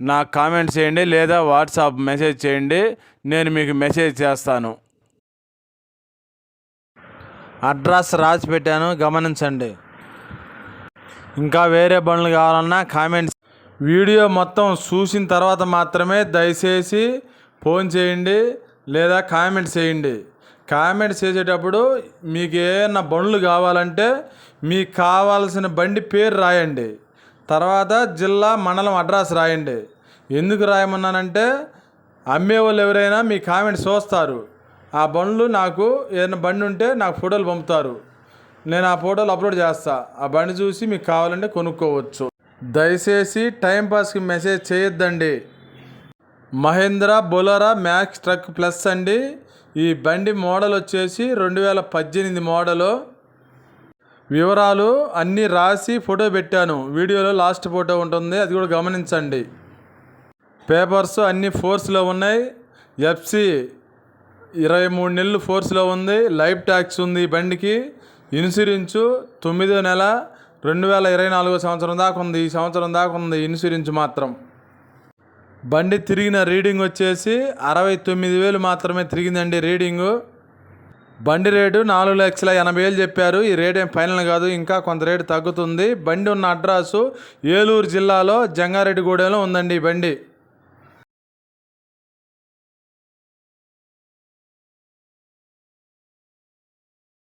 నాకు కామెంట్ చేయండి లేదా వాట్సాప్ మెసేజ్ చేయండి నేను మీకు మెసేజ్ చేస్తాను. అడ్రస్ రాసి పెట్టాను గమనించండి. ఇంకా వేరే బండ్లు కావాలన్నా కామెంట్స్. వీడియో మొత్తం చూసిన తర్వాత మాత్రమే దయచేసి ఫోన్ చేయండి లేదా కామెంట్ చేయండి. కామెంట్ చేసేటప్పుడు మీకు ఏమైనా బండ్లు కావాలంటే మీకు కావాల్సిన బండి పేరు రాయండి. తర్వాత జిల్లా మండలం అడ్రస్ రాయండి. ఎందుకు రాయమన్నానంటే అమ్మేవాళ్ళు ఎవరైనా మీ కామెంట్ చూస్తారు. ఆ బండ్లు నాకు ఏదైనా బండి ఉంటే నాకు ఫోటోలు పంపుతారు. నేను ఆ ఫోటోలు అప్లోడ్ చేస్తా. ఆ బండి చూసి మీకు కావాలంటే కొనుక్కోవచ్చు. దయచేసి టైంపాస్కి మెసేజ్ చేయొద్దండి. Mahindra Bolero max truck plus అండి. ఈ బండి మోడల్ వచ్చేసి రెండు వేల పద్దెనిమిది మోడలు. వివరాలు అన్నీ రాసి ఫోటో పెట్టాను. వీడియోలో లాస్ట్ ఫోటో ఉంటుంది. అది కూడా గమనించండి. పేపర్స్ అన్ని ఫోర్స్లో ఉన్నాయి. ఎఫ్సి ఇరవై మూడు నెలలు ఫోర్స్లో ఉంది. లైఫ్ ట్యాక్స్ ఉంది ఈ బండికి. ఇన్సూరెన్సు తొమ్మిదో నెల రెండు వేల ఇరవై నాలుగో సంవత్సరం దాకా ఉంది. ఈ సంవత్సరం దాకా ఉంది ఇన్సూరెన్స్ మాత్రం. బండి తిరిగిన రీడింగ్ వచ్చేసి అరవై తొమ్మిది వేలు మాత్రమే తిరిగిందండి రీడింగు. బండి రేటు నాలుగు లక్షల ఎనభై వేలు చెప్పారు. ఈ రేట్ ఏం ఫైనల్ కాదు. ఇంకా కొంత రేటు తగ్గుతుంది. బండి ఉన్న అడ్రస్సు ఏలూరు జిల్లాలో జంగారెడ్డిగూడెంలో ఉందండి ఈ బండి.